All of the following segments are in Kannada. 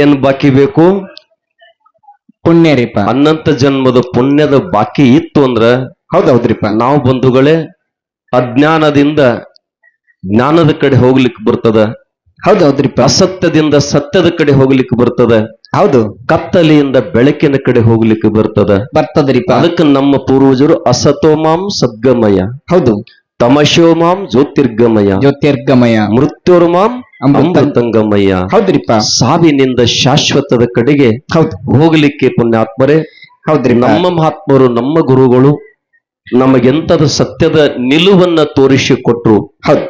ಏನ್ ಬಾಕಿ ಬೇಕು? ಪುಣ್ಯ ರೀಪ ಅನಂತ ಜನ್ಮದ ಪುಣ್ಯದ ಬಾಕಿ ಇತ್ತು ಅಂದ್ರ? ಹೌದೌದ್ರಿಪ ನಾವು ಬಂಧುಗಳೇ ಅಜ್ಞಾನದಿಂದ ಜ್ಞಾನದ ಕಡೆ ಹೋಗ್ಲಿಕ್ಕೆ ಬರ್ತದ? ಹೌದೌದ್ರಿಪ ಅಸತ್ಯದಿಂದ ಸತ್ಯದ ಕಡೆ ಹೋಗ್ಲಿಕ್ಕೆ ಬರ್ತದ? ಹೌದು. ಕತ್ತಲೆಯಿಂದ ಬೆಳಕಿನ ಕಡೆ ಹೋಗ್ಲಿಕ್ಕೆ ಬರ್ತದ? ಬರ್ತದ್ರಿಪ ಅದಕ್ಕೆ ನಮ್ಮ ಪೂರ್ವಜರು ಅಸತೋಮಾಂ ಸದ್ಗಮಯ. ಹೌದು. ತಮಶೋಮಾಂ ಜ್ಯೋತಿರ್ಗಮಯ. ಜ್ಯೋತಿರ್ಗಮಯ. ಮೃತ್ಯುರ್ಮಾಂ ಅಮೃತ ಹೌದ್ರಿಪ್ಪ. ಹೌದ್ರಿಪ ಸಾವಿನಿಂದ ಶಾಶ್ವತದ ಕಡೆಗೆ ಹೌದು. ಹೋಗಲಿಕ್ಕೆ ಪುಣ್ಯಾತ್ಮರೇ ಹೌದ್ರಿ ನಮ್ಮ ಮಹಾತ್ಮರು ನಮ್ಮ ಗುರುಗಳು ನಮಗೆಂತದ ಸತ್ಯದ ನಿಲುವನ್ನ ತೋರಿಸಿಕೊಟ್ರು. ಹೌದು.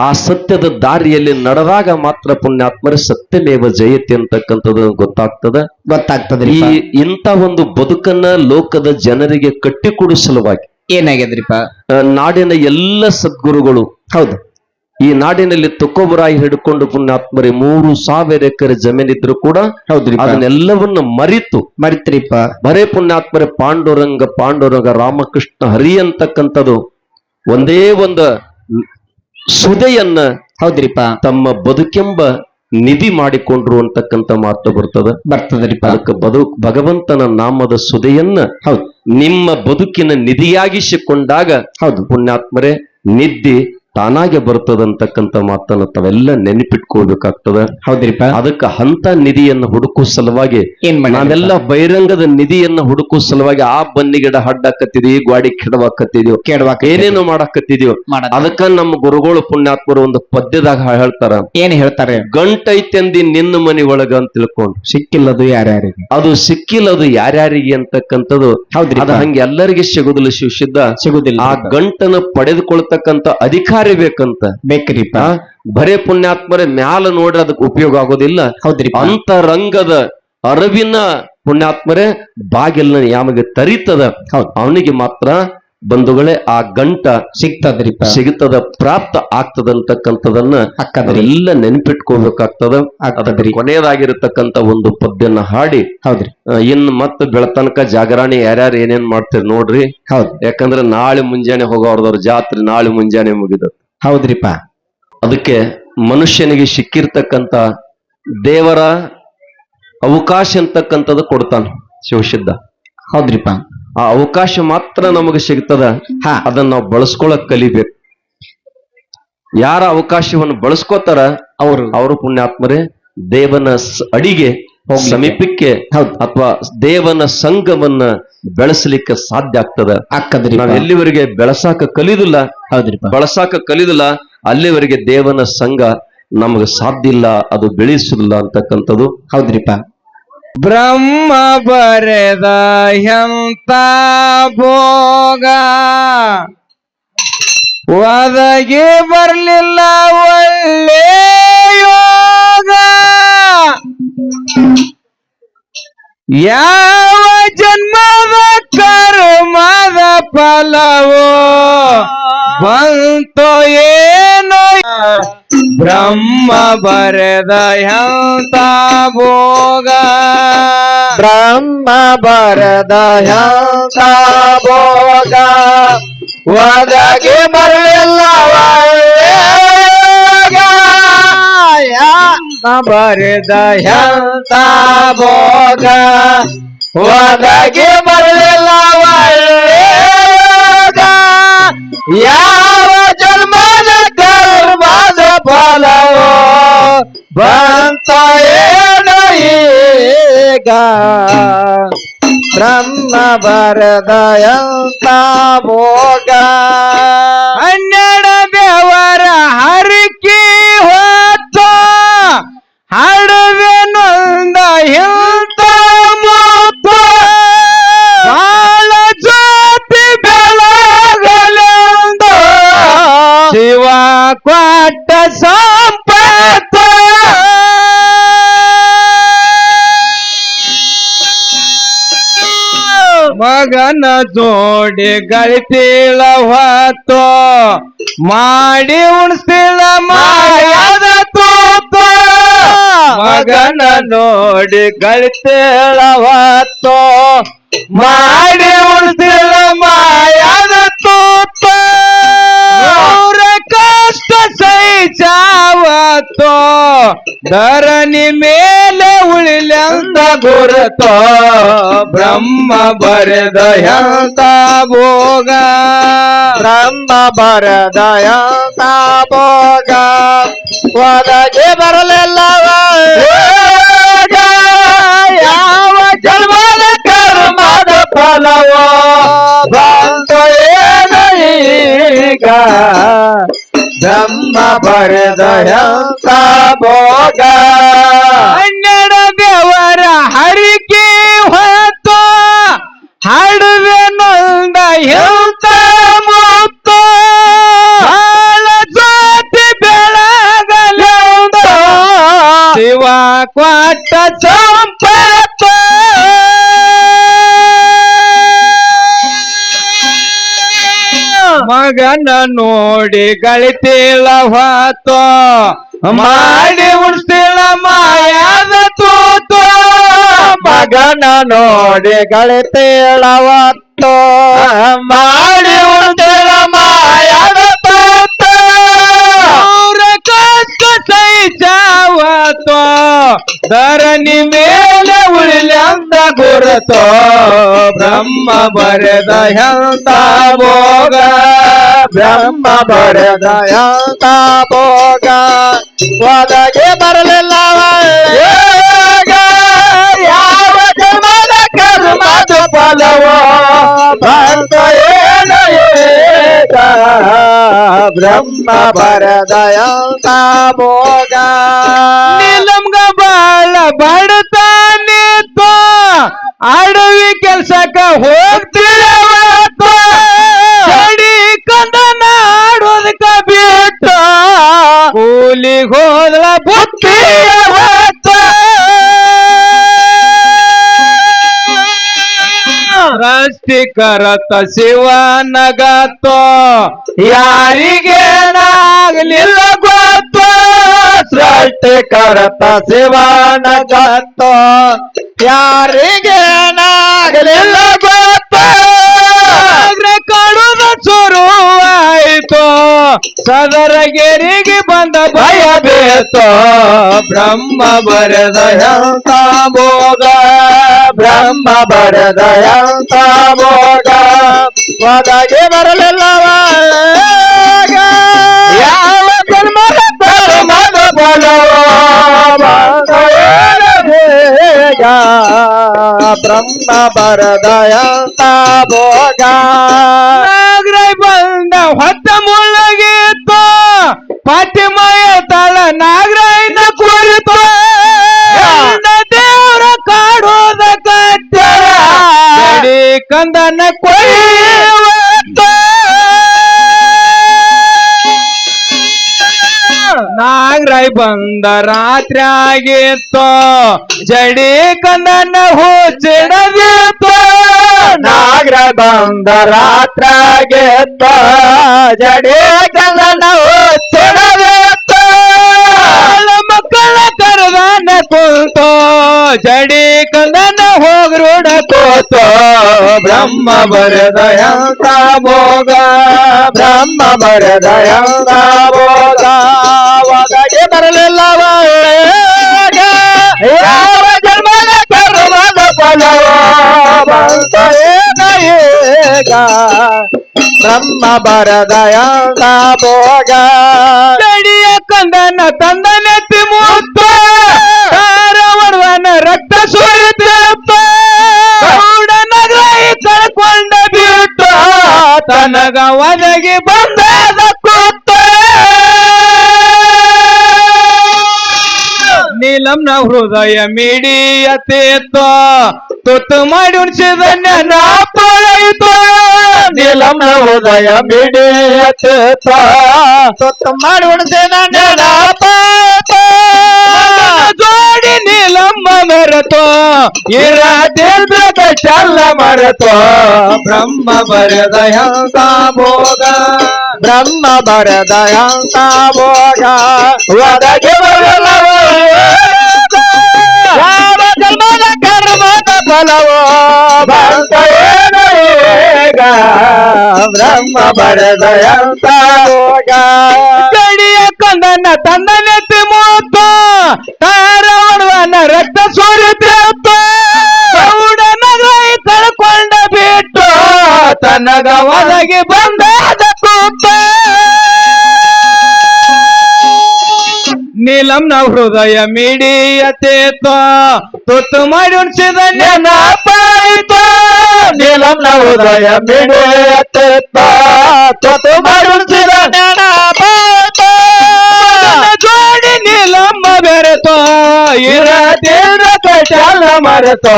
ಆ ಸತ್ಯದ ದಾರಿಯಲ್ಲಿ ನಡೆದಾಗ ಮಾತ್ರ ಪುಣ್ಯಾತ್ಮರೇ ಸತ್ಯಮೇವ ಜಯತೆ ಅಂತಕ್ಕಂಥದ್ದು ಗೊತ್ತಾಗ್ತದ. ಗೊತ್ತಾಗ್ತದ್ರಿ ಈ ಇಂಥ ಒಂದು ಬದುಕನ್ನ ಲೋಕದ ಜನರಿಗೆ ಕಟ್ಟಿಕೊಡು ಸಲುವಾಗಿ. ಏನಾಗ್ಯದ್ರಿಪ್ಪ? ನಾಡಿನ ಎಲ್ಲ ಸದ್ಗುರುಗಳು ಹೌದು. ಈ ನಾಡಿನಲ್ಲಿ ತೊಕ್ಕೊಬರಾಯಿ ಹಿಡ್ಕೊಂಡು ಪುಣ್ಯಾತ್ಮರಿ ಮೂರು ಸಾವಿರ ಎಕರೆ ಜಮೀನಿದ್ರು ಕೂಡ ಹೌದ್ರಿ ಅದನ್ನೆಲ್ಲವನ್ನ ಮರಿತು. ಮರಿತ್ರಿಪ್ಪ. ಬರೇ ಪುಣ್ಯಾತ್ಮರಿ ಪಾಂಡುರಂಗ ಪಾಂಡುರಂಗ ರಾಮಕೃಷ್ಣ ಹರಿ ಅಂತಕ್ಕಂಥದ್ದು ಒಂದೇ ಒಂದು ಸುದೆಯನ್ನ ಹೌದ್ರಿಪ್ಪ. ತಮ್ಮ ಬದುಕೆಂಬ ನಿಧಿ ಮಾಡಿಕೊಂಡ್ರು ಅಂತಕ್ಕಂಥ ಮಾತು ಬರ್ತದ. ಬರ್ತದ್ರಿಪ್ಪ. ಅದಕ್ಕೆ ಬದು ಭಗವಂತನ ನಾಮದ ಸುದೆಯನ್ನ ಹೌದು. ನಿಮ್ಮ ಬದುಕಿನ ನಿಧಿಯಾಗಿಸಿಕೊಂಡಾಗ ಹೌದು. ಪುಣ್ಯಾತ್ಮರೇ ನಿದ್ದೆ ತಾನಾಗೆ ಬರ್ತದಂತಕ್ಕಂಥ ಮಾತನ್ನ ತಾವೆಲ್ಲ ನೆನಪಿಟ್ಕೊಳ್ಬೇಕಾಗ್ತದ. ಹೌದ್ರಿಪ್ಪ. ಅದಕ್ಕೆ ಹಂತ ನಿಧಿಯನ್ನ ಹುಡುಕೋ ಸಲುವಾಗಿ ನಾವೆಲ್ಲ ಬಹಿರಂಗದ ನಿಧಿಯನ್ನ ಹುಡುಕೋ ಸಲುವಾಗಿ ಆ ಬನ್ನಿ ಗಿಡ ಹಡ್ಡಾಕತ್ತಿದೀವಿ ಗಾಡಿ ಕೆಡವಾಕತ್ತಿದೀವಿ ಕೆಡವಾಕ ಏನೇನು ಮಾಡಾಕತ್ತಿದೀವಿ. ಅದಕ್ಕ ನಮ್ಮ ಗುರುಗಳು ಪುಣ್ಯಾತ್ಮರು ಒಂದು ಪದ್ಯದಾಗ ಹೇಳ್ತಾರ. ಏನ್ ಹೇಳ್ತಾರೆ? ಗಂಟೈತೆಂದಿ ನಿನ್ನ ಮನಿ ಒಳಗ ಅಂತ ತಿಳ್ಕೊಂಡು. ಸಿಕ್ಕಿಲ್ಲದು ಯಾರ್ಯಾರಿಗೆ? ಅದು ಸಿಕ್ಕಿಲ್ಲ ಅದು ಯಾರ್ಯಾರಿಗೆ ಅಂತಕ್ಕಂಥದ್ದು. ಹೌದ್ರಿ ಅದ ಹಂಗೆ ಎಲ್ಲರಿಗೆ ಸಿಗುದಿಲ್ಲ ಶಿವಸಿದ್ಧ. ಸಿಗುದಿಲ್ಲ. ಆ ಗಂಟನ ಪಡೆದುಕೊಳ್ತಕ್ಕಂಥ ಅಧಿಕಾರಿ ಬೇಕಂತ ಬೇಕ್ರಿಪ್ಪ. ಬರೇ ಪುಣ್ಯಾತ್ಮರೇ ಮ್ಯಾಲ ನೋಡ್ರಿ ಅದಕ್ಕೆ ಉಪಯೋಗ ಆಗೋದಿಲ್ಲ. ಹೌದ್ರಿ ಅಂತ ರಂಗದ ಅರವಿನ ಪುಣ್ಯಾತ್ಮರೇ ಬಾಗಿಲ್ನ ಯಾಮಗೆ ತರಿತದ ಅವನಿಗೆ ಮಾತ್ರ ಬಂಧುಗಳೇ ಆ ಗಂಟ ಸಿಗ್ತದ್ರಿ ಸಿಗುತ್ತದ ಪ್ರಾಪ್ತ ಆಗ್ತದಂತಕ್ಕಂಥದನ್ನ ಎಲ್ಲ ನೆನಪಿಟ್ಕೋಬೇಕಾಗ್ತದ ಆಗ್ತದ್ರಿ. ಕೊನೆಯದಾಗಿರತಕ್ಕಂತ ಒಂದು ಪದ್ಯನ ಹಾಡಿ ಹೌದ್ರಿ. ಇನ್ ಮತ್ತ ಬೆಳತನಕ ಜಾಗರಣೆ ಯಾರ್ಯಾರು ಏನೇನ್ ಮಾಡ್ತೀರಿ ನೋಡ್ರಿ. ಹೌದು. ಯಾಕಂದ್ರೆ ನಾಳೆ ಮುಂಜಾನೆ ಹೋಗೋರ್ದವ್ರ ಜಾತ್ರೆ ನಾಳೆ ಮುಂಜಾನೆ ಮುಗಿದ ಹೌದ್ರಿಪ ಅದಕ್ಕೆ ಮನುಷ್ಯನಿಗೆ ಸಿಕ್ಕಿರ್ತಕ್ಕಂತ ದೇವರ ಅವಕಾಶ ಅಂತಕ್ಕಂಥದ್ದು ಕೊಡ್ತಾನ ಶಿವಸಿದ್ಧ. ಹೌದ್ರಿಪ ಆ ಅವಕಾಶ ಮಾತ್ರ ನಮಗೆ ಸಿಗ್ತದ. ಹಾ. ಅದನ್ನ ನಾವು ಬಳಸ್ಕೊಳಕ್ ಕಲಿಬೇಕು. ಯಾರ ಅವಕಾಶವನ್ನು ಬಳಸ್ಕೋತಾರ ಅವರು. ಅವರು ಪುಣ್ಯಾತ್ಮರೇ ದೇವನ ಅಡಿಗೆ. ಸಮೀಪಕ್ಕೆ ಅಥವಾ ದೇವನ ಸಂಘವನ್ನ ಬೆಳೆಸಲಿಕ್ಕೆ ಸಾಧ್ಯ ಆಗ್ತದ. ನಾವು ಎಲ್ಲಿವರೆಗೆ ಬೆಳಸಾಕ ಕಲಿದಿಲ್ಲ ಬಳಸಾಕ ಕಲಿದಿಲ್ಲ ಅಲ್ಲಿವರೆಗೆ ದೇವನ ಸಂಘ ನಮಗೆ ಸಾಧ್ಯ ಇಲ್ಲ ಅದು ಬೆಳೆಸುದಿಲ್ಲ ಅಂತಕ್ಕಂಥದ್ದು. ಹೌದ್ರಿಪ ಬ್ರಹ್ಮ ಬರೆದ ಎಂತ ಭೋಗ? ಒದಗಿ ಬರ್ಲಿಲ್ಲ ಒಳ್ಳೆ ಯೋಗ. ಯಾವ ಜನ್ಮದ ಕರ್ಮದ ಫಲವೋ ಬಂತೋ ಏನೋ ಬ್ರಹ್ಮ ಬರೆದ ಎಂತ ಭೋಗ ಬ್ರಹ್ಮ ಬರೆದ ಎಂತ ಭೋಗ ಒದಗಿ ಬರಲಿಲ್ಲ ಬರೆದ ಎಂತ ಭೋಗ ಒದಗಿ ಬರಲಿಲ್ಲ ಒಳ್ಳೆಗ ಯಾವ ಜನ್ಮದ ಕರ್ಮದ ಫಲವೋ? ಬಂತ ಈಗ? ಬ್ರಹ್ಮ ಬರದಯಂತ ಭೋಗ? ಹನ್ನೆರಡು ದೇವರ ಹರಕಿ ಮಗನ ಜೋಡಿ ಗಳಿತಿಳ ಹೊತ್ತು, ಮಾಡಿ ಉಣಿಸ್ತಿಳ ಮಾಯಾದ ತೂತ. ಮಗನ ನೋಡಿ ಗಳಿತಿಳ ಹೊತ್ತು, ಮಾಡಿ ಮಾಯಾದ ತೂತ. ಅವರ ಕಷ್ಟ ಸೈ ಸೈಚಾವತ್ತೋ ಧರಣಿ ಮೇಲೆ ಉಳಿಲಂದ ಗುರುತೋ? ಬ್ರಹ್ಮ ಬರೆದ ಎಂತ ಭೋಗ? ಬ್ರಹ್ಮ ಬರದಯ ಭೋಗ? ಒದಗೆ ಬರಲಿಲ್ಲ ಯಾವ ಜನ್ಮದ ಕರ್ಮದ ಫಲವೋ? ಏನು ಈಗ? ಬ್ರಹ್ಮ ಬರದಯ ಭೋಗ ಕನ್ನಡ ದೇವರ ಹರಿಕೆ ಹೊತ್ತು, ಹಾಡುವೆ ನೊಂದ ಹೇಳ್ತ ಮುತ್ತು. ಹಾಳ ಜ್ಯೋತಿ ಬೆಳಗಲೆಂದು ಶಿವ ಕ್ವಾಟ ಸಂಪತ್ತು ನೋಡಿ ಗಳಿತಿಲ್ಲ ಹೊತ್ತು, ಮಾಡಿ ಉಣಿಸ್ತಿಲ್ಲ ಮಾಯಾದ ತೂತು. ಮಗನ ನೋಡಿ ಗಳಿತೇಳವತ್ತು ಮಾಡಿ ಉಳಿದಿಳ ಮಾಯಾದ ಪಾತ ಅವ್ರ ಕಷ್ಟ ಸೈಚಾವತ್ತು ಧರಣಿ ಮೇಲೆ ಉಳಿಲಂದ ಗುರುತೋ. ಬ್ರಹ್ಮ ಬರೆದ ಎಂತ ಭೋಗ? ಬ್ರಹ್ಮ ಬರೆದ ಎಂತ ಭೋಗ ಒದಗಿ ಬರಲಿಲ್ಲವ. ಈಗ ಯಾವ ಜನ್ಮದ ಕರ್ಮದ ಫಲವೋ ಬಂತ ಏನು ಈಗ ಬ್ರಹ್ಮ ಬರೆದ ಎಂತ ಭೋಗ ನೀಲಂಗ ಬಾಳ ಬಡತಾನಿತ್ತು ಅಡವಿ ಕೆಲ್ಸಕ್ಕ ಹೋಗ್ತಿರವತ್ತು ಕೂಲಿಗೆ ಹೋದ್ಲ ಬುತ್ತಿ ರಸ್ತಿ ಕರತ ಶಿವನಗತ್ತೋ ಯಾರಿಗೇನಾಗ್ಲಿಲ್ಲ ಗೊತ್ತೋ? ಸೃಷ್ಟಿ ಕರತ ಶಿವನ ಗತ್ತೋ ಯಾರಿಗೇನಾಗಲಿಲ್ಲ ಗೊತ್ತ? ಶುರುವಾಯಿತು ಸದರಗೆರಿಗೆ ಬಂದ ಭಯ ಬೇತೋ ಬ್ರಹ್ಮ ಬರೆದ ಎಂತ ಭೋಗ ಬ್ರಹ್ಮ ಬರೆದ ಎಂತ ಭೋಗ ಒದಗಿ ಬರಲಿಲ್ಲವ ಯಾವ ಜನ್ಮದ ಧರ್ಮದ ಫಲವೋ ಬಂದ ಏನು ಬೇಗ ಬ್ರಹ್ಮ ಬರದ ಎಂತ ಭೋಗ ನಾಗ್ರೈ ಬಂದ ಹೊತ್ತ ಮುಳ್ಳಗೀತ ಪಾಟಿಮಯ ತಳ ನಾಗರಾಯನ ಕುರಿತ. ದೇವರ ಕಾಡೋದ ಕಟ್ಟಿ ಕಂದನ ಕೊಯ್ಯವತ್ತು ನಾಗರಾಯ್ ಬಂದ ರಾತ್ರಿ ಆಗಿತ್ತು ಜಡಿ ಕಂದನ ಹುಚ್ಚಿಡದಿತ್ತು ನಾಗ್ರ ಬಂದ ರಾತ್ರಾಗೆತ್ತ ಜಡೆ ಕಲ್ಲನ ಹುಚ್ಚಿಡಬೇಕ ಬಾಳ ಮಕ್ಕಳ ಕರೆದಾನ ಕುಂತೋ ಜಡಿ ಕಂದನ ಹೋಗ್ರೋಡ ಕೂತೋ. ಬ್ರಹ್ಮ ಬರೆದ ಎಂತ ಭೋಗ? ಬ್ರಹ್ಮ ಬರೆದ ಎಂತ ಭೋಗ? ಬ್ರಹ್ಮ ಬರದಯ ಭೋಗ. ಜಡಿಯ ಕಂದನ ತಂದನೆ ಮುತ್ತ. ತಾರ ಒಡವನ ರಕ್ತ ಸುರಿತ. ನಗರಾಯಿ ಕಳ್ಕೊಂಡ ಬಿಟ್ಟು ತನಗ ಒದಗಿ ಬಂದದ ನೀಲಂನ ಹೃದಯ ಮಿಡಿಯತೇತೋ ತುತ್ತು ಮಾಡಿ ಉಣಿಸಿದ ನೆನಪಾಯಿತು ನೀಲಂ ಹೃದಯ ಬಿಡಿಯತ್ತ ಸೊತ್ತು ಮಾಡಿ ಉಣಿಸಿದನ್ನ ನೆನಪಾತ ಜೋಡಿ ನೀಲಮ್ಮ ಮೆರತೋ. ಇರಾತಿರ್ಬೇಕ ಚಲ್ಲ ಮರೆತೋ. ಬ್ರಹ್ಮ ಬರೆದ ಎಂತ ಭೋಗ. ಬ್ರಹ್ಮ ಬರದ ಭೋಗ. ಒದಗಿ ಬರಲವ ಫಲವೋ ಬಂತ ಏನು ಈಗ. ಬ್ರಹ್ಮ ಭೋಗ ಕಡಿಯ ಕಂದನ ತಂದನೆತ್ತಿ ಮೂತ ತಾರವಣವನ ರಕ್ತ ಸುರಿತ ಗೌಡನ ತಳ್ಕೊಂಡ ಬಿಟ್ಟು. ತನಗ ಒದಗಿ ಬಂದಾದ ನೀಲಂನ ಹೃದಯ ಮಿಡಿಯತೇತ ತುತ್ತು ಮಾಡಿ ಉಣಿಸಿದ ನೆನಪಾಯಿತು ನ ಹೃದಯ ಮಿಡಿಯತೇತ ತುತ್ತು ಮಾಡಿ ಉಣಿಸಿದ ನೆನಪಾಯಿತು ಜೋಡಿ ನೀಲಮ್ಮ ಬೆರೆತೋ ಇರತೇನ ಕಟಲ ಮರೆತೋ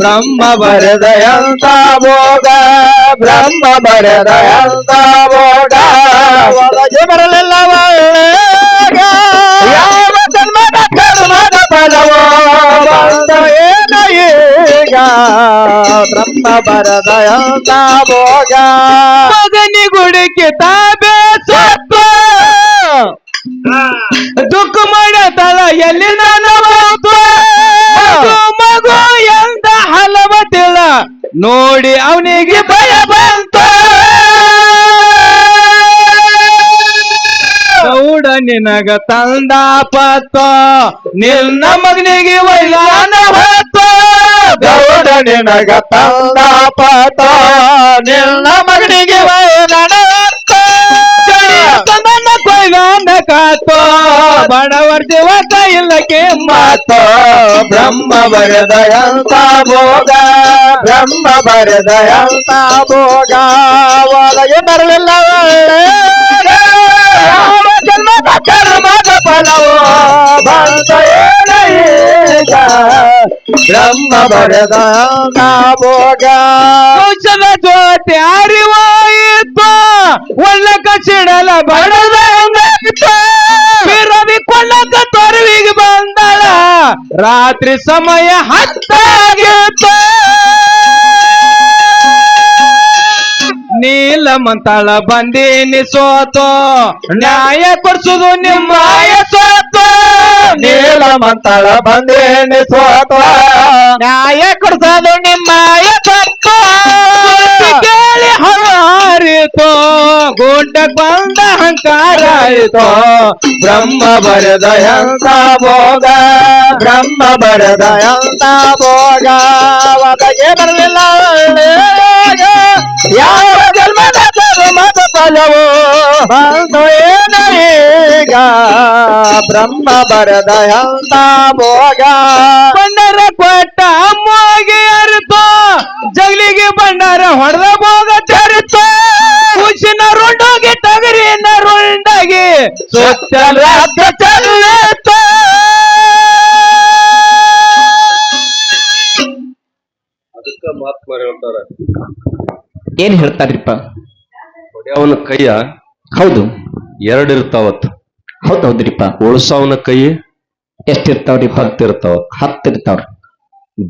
ಬ್ರಹ್ಮ ಬರೆದಯಂತ ಭೋಗ ಬ್ರಹ್ಮ ಬರೆದಯಂತ ಭೋಗ ಒಳಗೆ ಬ್ರಹ್ಮ ಬರದಯಂತ ಭೋಗ ಮಗನಿ ಗುಡಿಕೆ ತಾಬೇ ಸಪ್ಪ ದುಃಖ ಮಾಡತಳ ಎಲ್ಲಿ ನಾನು ಮಗು ಮಗು ಎಂದ ಹಲವ ತಿಳ. ನೋಡಿ ಅವನಿಗೆ ಭಯ. ನಿನಗ ತಂದ ಪತ್ತ ನಿನ್ನ ಮಗನಿಗೆ ವೈಲಾನ ಹೊತ್ತ ಗೌಡ ನಿನಗ ತಂದ ಪತ್ತ ನಿನ್ನ ಮಗನಿಗೆ ವೈಲಾನ ನನ್ನ ಕೊಯ್ಲಾನ ಕಾತೋ, ಬಡವರ್ ಜೀವಕ ಇಲ್ಲಕ್ಕೆ ಮಾತೋ, ಬ್ರಹ್ಮ ಬರೆದಯಂತ ಭೋಗ, ಬ್ರಹ್ಮ ಬರೆದಯಂತ ಭೋಗ ಒಳಗೆ ಬರಲಿಲ್ಲ ಒಳ್ಳೆಯ ಬ್ರಹ್ಮ ಬರೆದ ಭೋಗ ಕೌಶಲ ಜೊತೆ ಅರಿವಾಯಿತು ಒಳ್ಳೆ ಕಚಿಡಲ ಬಡದ ಬಿರವಿ ಕೊಳ್ಳಕ ತೊರವಿಗೆ ಬಂದಳ, ರಾತ್ರಿ ಸಮಯ ಹತ್ತಾಗಿತ್ತು ನೀಲಮಂತಳ ಬಂದೀನಿ ಸೋತು, ನ್ಯಾಯ ಕೊಡ್ಸುದು ನಿಮ್ಮ ಸೋತು ನೀಲಮಂತಳ ಬಂದೇನೆ ಸೋತು. ನ್ಯಾಯ ಕೊಡ್ಸೋದು ನಿಮ್ಮಾಯ ಕೇಳಿ ಹಾರಿತು ಗುಡ್ಡ ಬಂದ ಅಹಂಕಾರ ಆಯಿತು. ಬ್ರಹ್ಮ ಬರೆದಯಂತ ಭೋಗ? ಬ್ರಹ್ಮ ಬರೆದಯಂತ ಭೋಗ? ಒದಗೆ ಬರಲಿಲ್ಲ. ಯಾವ ಜನ್ಮದ ಮತ ಫಲವೋ? ಬಂದು ಏನೀಗ ಬ್ರಹ್ಮ ಬ್ರಹ್ಮ ಬರದಯಂತ ಭೋಗ? ಬಂಡರ ಕೊಟ್ಟ ಅಮ್ಮಗೆ ಅರಿತು ಜಗಲಿಗೆ ಬಂಡಾರ ಹೊಡೆದ ಭೋಗ ತೆರಿತು ಹುಸಿನ ರುಂಡೋಗಿ ಟಗರಿನ ರುಂಡಾಗಿ ಸುತ್ತಲ ಚೆಲ್ಲಿತು ಅದಕ್ಕ ಮಹಾತ್ಮರು ಹೇಳ್ತಾರ. ಏನ್ ಹೇಳ್ತಾರಿಪ್ಪ? ಅವನ ಕೈಯ ಹೌದು. ಎರಡು ಇರ್ತಾವತ್ ಹೌದ್ ಹೌದ್ರಿಪ್ಪ ಉಳ್ಸಾವನ ಕೈ ಎಷ್ಟಿರ್ತಾವ್ರಿ ಹತ್ತಿರ್ತಾವ. ಹತ್ತಿರ್ತಾವ್ರಿ.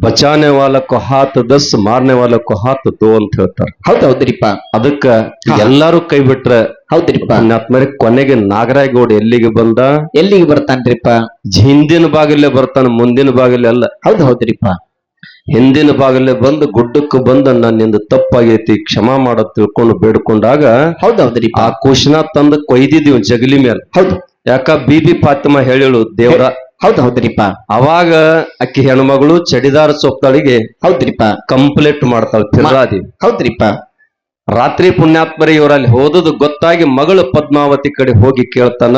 ಬಚಾನೆ ವಾಲಕ್ಕೂ ಹಾತ್ ದಸ್ ಮಾರನೆ ವಾಲಕ್ಕೂ ಹಾತ್ ತೋ ಅಂತ ಹೇಳ್ತಾರ. ಹೌದ್ ಹೌದ್ರಿಪ್ಪ ಅದಕ್ಕ. ಎಲ್ಲಾರು ಕೈ ಬಿಟ್ರ ಹೌದ್ರಿಪ್ಪ ಪುಣ್ಯಾತ್ಮರಿ ಕೊನೆಗೆ ನಾಗರಾಯಗೌಡ ಎಲ್ಲಿಗೆ ಬಂದ? ಎಲ್ಲಿಗೆ ಬರ್ತಾನ್ರಿಪ್ಪ ಹಿಂದಿನ ಬಾಗಿಲೇ ಬರ್ತಾನ ಮುಂದಿನ ಬಾಗಿಲೇ ಅಲ್ಲ. ಹೌದ್ ಹೌದ್ರಿಪ್ಪ ಹಿಂದಿನ ಭಾಗಲ್ಲೇ ಬಂದು ಗುಡ್ಡಕ್ಕೆ ಬಂದು ನನ್ನಿಂದ ತಪ್ಪಾಗೈತಿ ಕ್ಷಮಾ ಮಾಡ ತಿಳ್ಕೊಂಡು ಬೇಡ್ಕೊಂಡಾಗ ಹೌದೌದ್ರಿ ಆ ಕುಶನ ತಂದು ಕೊಯ್ದಿದೀವಿ ಜಗಲಿ ಮೇಲೆ ಹೌದು. ಯಾಕ? ಬಿಬಿ ಫಾತಿಮಾ ಹೇಳಿಳು ದೇವ್ರ. ಹೌದ್ ಹೌದ್ರಿಪ್ಪ ಅವಾಗ ಅಕ್ಕಿ ಹೆಣ್ಮಗಳು ಚಡಿದಾರ ಸೊಪ್ಪಳಿಗೆ ಹೌದ್ರಿಪ್ಪ ಕಂಪ್ಲೇಂಟ್ ಮಾಡ್ತಾಳ ಫಿರ್ರಾದಿ ಹೌದ್ರಿಪ್ಪ ರಾತ್ರಿ ಪುಣ್ಯಾತ್ಮರಿ ಇವರಲ್ಲಿ ಹೋದದು ಗೊತ್ತಾಗಿ ಮಗಳು ಪದ್ಮಾವತಿ ಕಡೆ ಹೋಗಿ ಕೇಳ್ತಾನ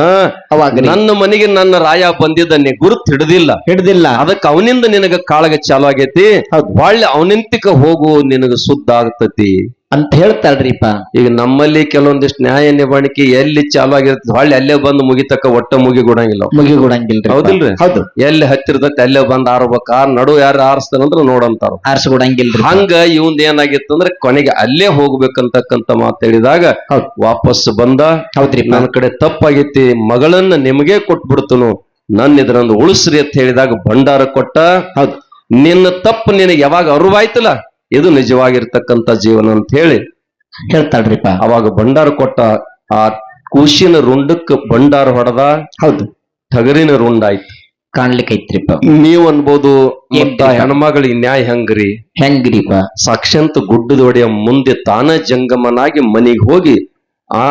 ಅವಾಗ ನನ್ನ ಮನೆಗೆ ನನ್ನ ರಾಯ ಬಂದಿದ್ದ ನೀ ಗುರುತ್ ಹಿಡ್ದಿಲ್ಲ. ಹಿಡ್ದಿಲ್ಲ. ಅದಕ್ಕೆ ಅವನಿಂದ ನಿನಗ ಕಾಳಗ ಚಾಲು ಆಗೈತಿ. ಒಳ್ಳೆ ಅವನಿಂತಿಕ ಹೋಗು ನಿನಗ ಸುದ್ದ ಆಗ್ತತಿ. ಅಂತ ಹೇಳ್ತಾಳ್ರಿಪ್ಪ. ಈಗ ನಮ್ಮಲ್ಲಿ ಕೆಲವೊಂದಿಷ್ಟು ನ್ಯಾಯ ನಿವಾಣಿಕೆ ಎಲ್ಲಿ ಚಾಲು ಆಗಿರ್ತದೆ ಹೊಳ್ಳಿ ಅಲ್ಲೇ ಬಂದು ಮುಗಿತಕ್ಕ ಒಟ್ಟ ಮುಗಿ ಕೊಡಂಗಿಲ್ಲ ಮುಗಿ ಮುಗಿಗೂಡಂಗಿಲ್ರಿ ಹೌದಿಲ್ರಿ? ಹೌದು. ಎಲ್ಲಿ ಹತ್ತಿರದತ್ತೆ ಅಲ್ಲೇ ಬಂದು ಆರ್ಬೇಕ ಆ ನಡು ಯಾರು ಆರಿಸ್ತಾನಂದ್ರೆ ನೋಡಂತಾರ ಆರಿಸ್ಕೊಡಂಗಿಲ್ರಿ ಹಂಗ ಇವಂದ ಏನಾಗಿತ್ತು ಅಂದ್ರೆ ಕೊನೆಗೆ ಅಲ್ಲೇ ಹೋಗ್ಬೇಕಂತಕ್ಕಂತ ಮಾತು ಹೇಳಿದಾಗ ಹೌದು. ವಾಪಸ್ ಬಂದ ಹೌದ್ರಿ ನನ್ನ ಕಡೆ ತಪ್ಪಾಗೈತಿ ಮಗಳನ್ನ ನಿಮಗೆ ಕೊಟ್ಬಿಡ್ತನು ನನ್ನ ಇದ್ರಂದು ಉಳಿಸ್ರಿ ಅಂತ ಹೇಳಿದಾಗ ಭಂಡಾರ ಕೊಟ್ಟ. ಹೌದು. ನಿನ್ನ ತಪ್ಪು ನಿನಗೆ ಯಾವಾಗ ಅರಿವಾಯ್ತಲ್ಲ? ಇದು ನಿಜವಾಗಿರ್ತಕ್ಕಂಥ ಜೀವನ ಅಂತ ಹೇಳಿ ಹೇಳ್ತಾಳ್ರಿಪ್ಪ. ಅವಾಗ ಭಂಡಾರ ಕೊಟ್ಟ ಆ ಕೂಸಿನ ರುಂಡಕ್ಕೆ ಭಂಡಾರ ಹೊಡೆದ ಹೌದು. ಟಗರಿನ ರುಂಡ ಆಯ್ತು. ಕಾಣ್ಲಿಕ್ಕೆ ಐತ್ರಿಪ್ಪ ನೀವ್ ಅನ್ಬೋದು? ಹೆಣ್ಮಗಳಿಗೆ ನ್ಯಾಯ ಹೆಂಗ್ರಿ? ಹೆಂಗ್ರಿಪ್ಪ? ಸಾಕ್ಷಾಂತ ಗುಡ್ಡದ ಒಡೆಯ ಮುಂದೆ ತಾನ ಜಂಗಮನಾಗಿ ಮನೆಗೆ ಹೋಗಿ ಆ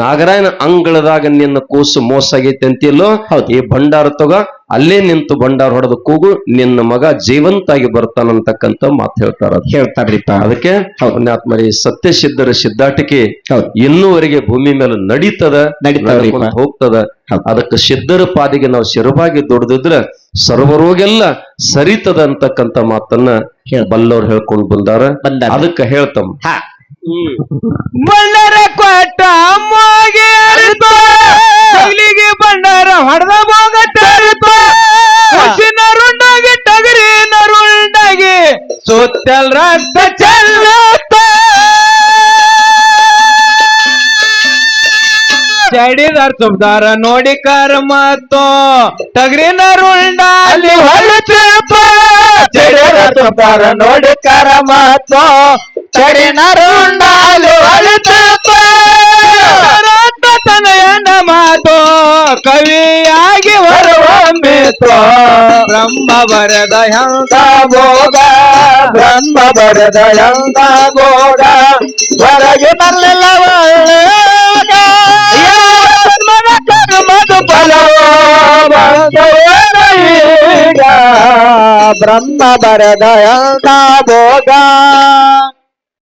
ನಾಗರಾಯನ ಅಂಗಳದಾಗ ನಿನ್ನ ಕೂಸು ಮೋಸ ಆಗೈತೆ ಅಂತಿಲ್ಲೋ ಹೌದು. ಈ ಭಂಡಾರ ತಗ ಅಲ್ಲೇ ನಿಂತು ಬಂಡಾರ ಹೊಡೆದ ಕೂಗು ನಿನ್ನ ಮಗ ಜೀವಂತಾಗಿ ಬರ್ತಾನಂತಕ್ಕಂತ ಮಾತು ಹೇಳ್ತಾರ ಹೇಳ್ತಾರ ಅದಕ್ಕೆ ಪುಣ್ಯಾತ್ಮರಿ ಸತ್ಯ ಸಿದ್ಧರ ಸಿದ್ಧಾಟಿಕೆ ಇನ್ನೂವರೆಗೆ ಭೂಮಿ ಮೇಲೆ ನಡೀತದ ಹೋಗ್ತದ. ಅದಕ್ಕೆ ಸಿದ್ಧರ ಪಾದಿಗೆ ನಾವು ಶಿರವಾಗಿ ದುಡ್ದಿದ್ರ ಸರ್ವರೋಗೆಲ್ಲ ಸರಿತದ ಅಂತಕ್ಕಂತ ಮಾತನ್ನ ಹೇಳ್- ಬಲ್ಲವ್ರು ಹೇಳ್ಕೊಂಡು ಬಂದಾರ. ಅದಕ್ಕೆ ಹೇಳ್ತಮ್ಮ. ಹಾ. ಬಂಡಾರ ಕೊಟ್ಟ ಸುತ್ತಲ್ ರಕ್ತ ಚೆಲ್ಲುತ್ತ ಚಡಿದಾರ್ ಸುಬ್ದಾರ ನೋಡಿ ಕರ್ ಮತ್ತು ಟಗರಿ ನರುಂಡಾಲಿ ಹೊಳಚಪ್ಪ ಚಡಿದಾರ್ ಸುಬ್ದಾರ ನೋಡಿ ಕರ ಮತ್ತು ಚಡಿ ನರುಂಡಾಲಿ ಹೊಳಚಪ್ಪ ತನಯನ ಮಾತು ಕವಿಯಾಗಿ ಬ್ರಹ್ಮ ಬರದ ಹಂಸ ಭೋಗ ಬ್ರಹ್ಮ ಬರದ ಹಂಸ ಭೋಗ ಹೊರಗೆ ಬರಲಿಲ್ಲ ಒಳ್ಳೆಯಾಗ. ಮನ